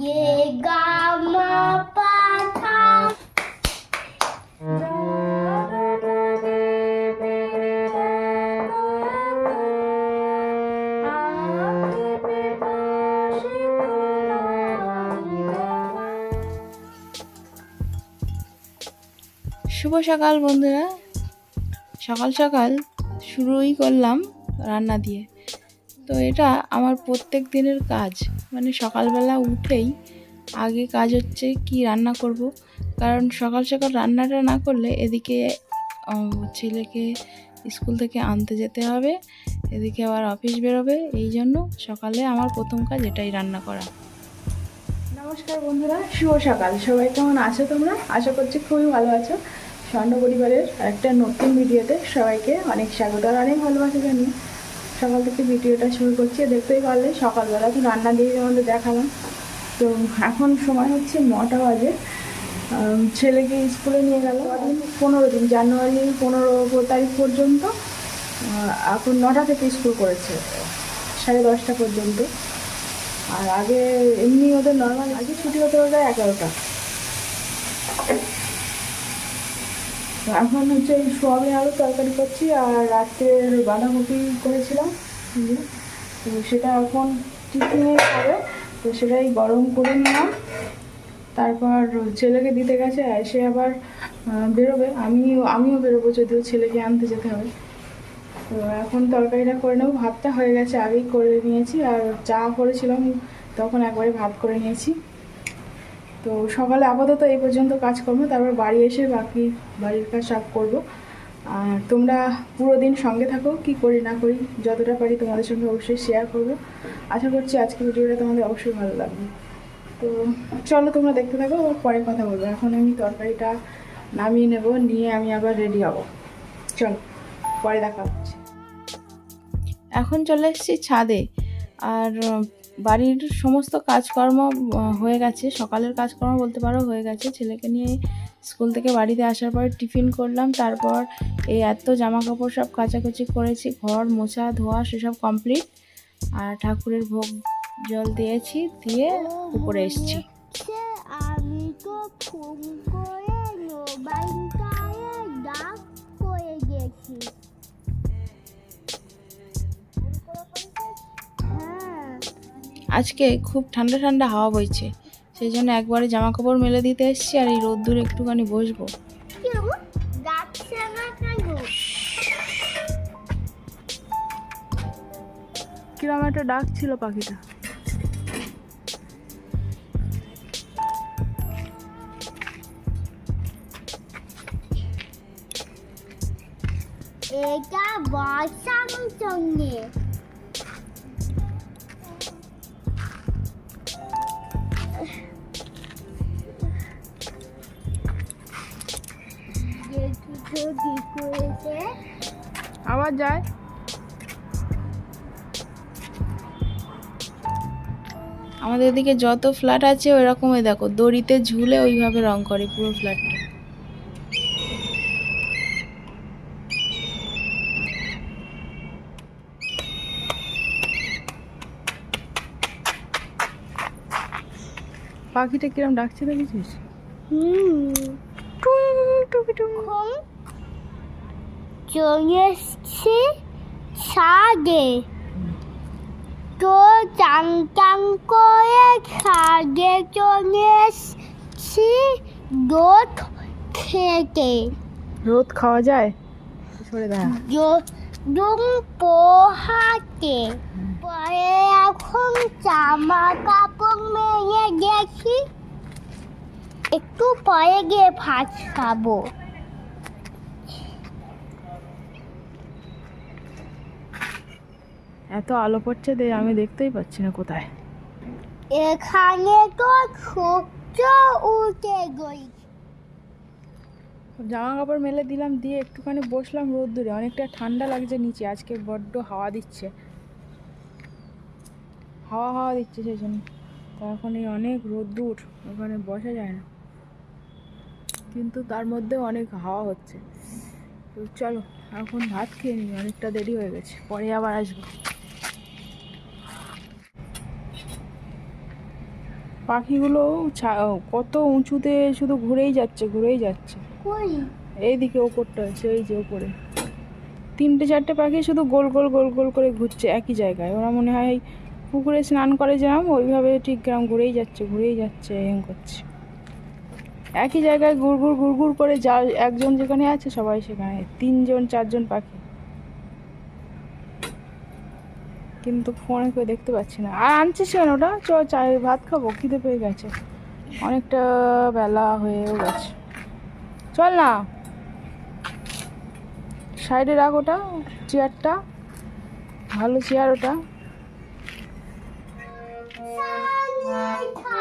শুভ সকাল বন্ধুরা। সকাল সকাল শুরুই করলাম রান্না দিয়ে। তো এটা আমার প্রত্যেক দিনের কাজ। মানে সকালবেলা উঠেই আগে কাজ হচ্ছে কি রান্না করব। কারণ সকাল সকাল রান্নাটা না করলে এদিকে ছেলেকে স্কুল থেকে আনতে যেতে হবে, এদিকে আবার অফিস বেরোবে, এই জন্য সকালে আমার প্রথম কাজ এটাই রান্না করা। নমস্কার বন্ধুরা, শুভ সকাল। সবাই কেমন আছো তোমরা? আশা করছি খুবই ভালো আছো। স্বর্ণ পরিবারের একটা নতুন ভিডিওতে সবাইকে অনেক স্বাগত আর অনেক ভালোবাসা জানিয়ে সকাল থেকে ভিডিওটা শুরু করছি। দেখতেই পারলে সকালবেলা তো রান্না দিয়ে আমাদের দেখালাম। তো এখন সময় হচ্ছে নটা বাজে। ছেলেকে স্কুলে নিয়ে গেল। পনেরো দিন, জানুয়ারি পনেরো তারিখ পর্যন্ত। এখন নটা থেকে স্কুল করেছে। সাড়ে দশটা পর্যন্ত। আর আগে এমনি ওদের নর্মাল আগে ছুটি হতে হতে এগারোটা। এখন হচ্ছে এই সোয়াবিন আলু তরকারি করছি আর রাত্রের বাঁধাকপি করেছিলাম। তো সেটা এখন টিফিনে খাবে তো সেটাই গরম করে নিলাম। তারপর ছেলেকে দিতে গেছে এসে আবার বেরোবে। আমিও আমিও বেরোবো যদিও ছেলেকে আনতে যেতে হবে। তো এখন তরকারিটা করে নেব। ভাতটা হয়ে গেছে আগেই করে নিয়েছি। আর চা করেছিলাম, তখন একবারে ভাত করে নিয়েছি। তো সকালে আপাতত এই পর্যন্ত কাজ করব তারপর বাড়ি এসে বাকি বাড়ির কাজ সব করব। আর তোমরা পুরো দিন সঙ্গে থাকো, কি করি না করি, যতটা পারি তোমাদের সঙ্গে অবশ্যই শেয়ার করব। আশা করছি আজকে ভিডিওটা তোমাদের অবশ্যই ভালো লাগবে। তো চলো তোমরা দেখতে থাকো পরে কথা বলব। এখন আমি তরকারিটা নামিয়ে নেব, নিয়ে আমি আবার রেডি হব। চলো, পরে দেখা হচ্ছে। এখন চলে এসেছি ছাদে। আর বাড়ির সমস্ত কাজকর্ম হয়ে গেছে। সকালের কাজকর্ম বলতে পারো, হয়ে গেছে। ছেলেকে নিয়ে স্কুল থেকে বাড়িতে আসার পর টিফিন করলাম। তারপর এই এত জামা কাপড় সব কাচাকুচি করেছি, ঘর মোছা, ধোয়া, সেসব কমপ্লিট আর ঠাকুরের ভোগ জল দিয়েছি, দিয়ে উপরে এসেছি। আজকে খুব ঠান্ডা ঠান্ডা হাওয়া বইছে। সেই জন্য একবারে জামা কাপড় মেলে দিতে এসেছি আর এই রোদ্দুর একটুখানি বসবো। কিরম একটা ডাক ছিল পাখিটা। এটা বর্ষার সঙ্গে। আবার যায়। আমাদের এদিকে যত ফ্ল্যাট আছে ওই রকমই দেখো। দড়িতে ঝুলে ওইভাবে রং করে পুরো ফ্ল্যাটটা পাখিটা কিরম ডাকছে দেখেছিস? হুম। টুকি টুকি চলে এসছি ছাদে। তো চান চান করে ছাদে চলে এসছি দুধ খেতে। রোদ খাওয়া যায়? সরে দুম পোহাতে। পরে এখন জামা কাপড় মেয়ে গেছি একটু পরে গিয়ে ভাত খাব। এত আলো পড়ছে দে আমি দেখতেই পাচ্ছি না কোথায়। এখানে তো সূর্য উঠে গই। জামা কাপড় মেলে দিলাম দিয়ে একটুখানি বসলাম রোদ্দুরে। অনেকটা ঠান্ডা লাগছে নিচে আজকে বড্ড হাওয়া দিচ্ছে। হাওয়া হাওয়া দিচ্ছে সেই জন্য। তখন এই অনেক রোদ্দুর ওখানে বসা যায় না। কিন্তু তার মধ্যে অনেক হাওয়া হচ্ছে। তো চলো এখন ভাত খেয়ে নিই অনেকটা দেরি হয়ে গেছে। পরে আবার আসব। পাখিগুলো ছা- কত উঁচুতে শুধু ঘুরেই যাচ্ছে ঘুরেই যাচ্ছে। এইদিকে ওপরটা সেই যে ওপরে। তিনটে চারটে পাখি শুধু গোল গোল গোল গোল করে ঘুরছে একই জায়গায়। ওরা মনে হয় পুকুরে স্নান করে যেরকম ওইভাবে ঠিক গ্রাম ঘুরেই যাচ্ছে ঘুরেই যাচ্ছে এম করছে। একই জায়গায় গুড়গুড় গুড়গুড় করে যা একজন যেখানে আছে সবাই সেখানে তিনজন চারজন পাখি। কিন্তু ফোনে কেউ দেখতে পাচ্ছি না। আর আনছিস কেন ওটা? চ চাই ভাত খাব, খিদে পেয়ে গেছে। অনেকটা বেলা হয়েও গেছে। চল না। সাইডে রাখ ওটা, চেয়ারটা। ভালো চেয়ার ওটা। মিঠা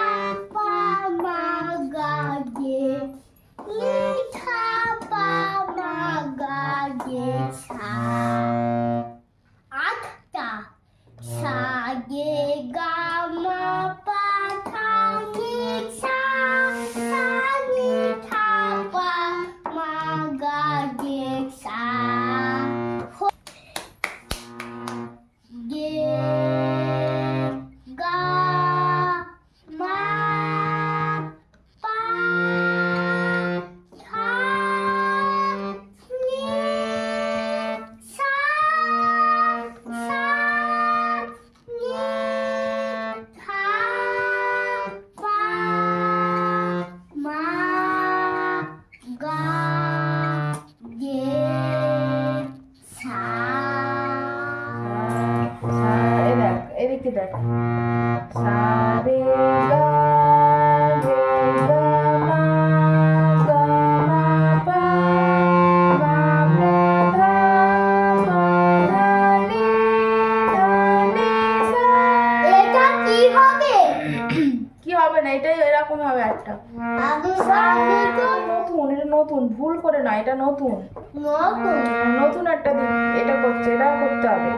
আমি নতুন এটা নতুন ভুল করে না এটা নতুন। নতুন। নতুন একটা দিক এটা করছে এটা করতে হবে।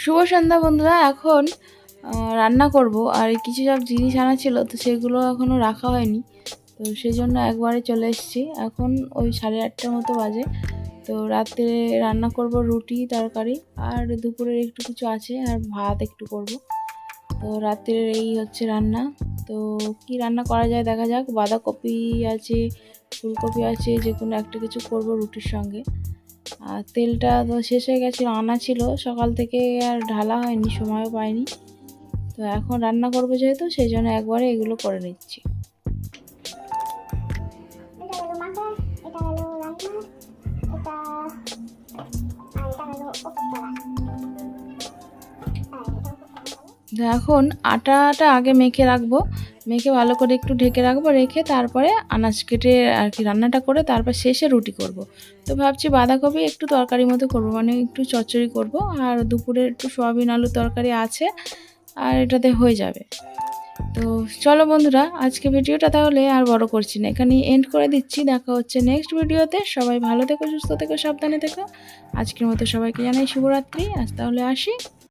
শুভ সন্ধ্যা বন্ধুরা, এখন রান্না করব। আর কিছু সব জিনিস আনা ছিল, তো সেগুলো এখনও রাখা হয়নি। তো সেই জন্য একবারে চলে এসেছি। এখন ওই সাড়ে আটটার মতো বাজে। তো রাতে রান্না করব রুটি, তরকারি, আর দুপুরের একটু কিছু আছে, আর ভাত একটু করব। তো রাত্রের এই হচ্ছে রান্না। তো কি রান্না করা যায় দেখা যাক। বাঁধাকপি আছে, ফুলকপি আছে যে কোনো একটা কিছু করব রুটির সঙ্গে। আর তেলটা তো শেষ হয়ে গেছিল, আনা ছিল। সকাল থেকে আর ঢালা হয়নি, সময়ও পাইনি। তো এখন রান্না করব যেহেতু, সেই জন্য একবারে এগুলো করে নিচ্ছি। এটা হলো রান্না এটা আর এটা হলো এখন আটাটা আগে মেখে রাখব। মেখে ভালো করে একটু ঢেকে রাখব, রেখে তারপরে আনাজ কেটে আর কি রান্নাটা করে তারপর শেষে রুটি করব। তো ভাবছি বাঁধাকপি একটু তরকারি মতো করব মানে একটু চচ্চড়ি করব আর দুপুরে একটু সয়াবিন আলু তরকারি আছে আর এটাতে হয়ে যাবে। তো চলো বন্ধুরা, আজকে ভিডিওটা তাহলে আর বড় করছি না এখানে এন্ড করে দিচ্ছি। দেখা হচ্ছে নেক্সট ভিডিওতে। সবাই ভালো থেকো, সুস্থ থেকো, সাবধানে থেকো। আজকের মতো সবাইকে জানাই শুভরাত্রি। আজ তাহলে আসি।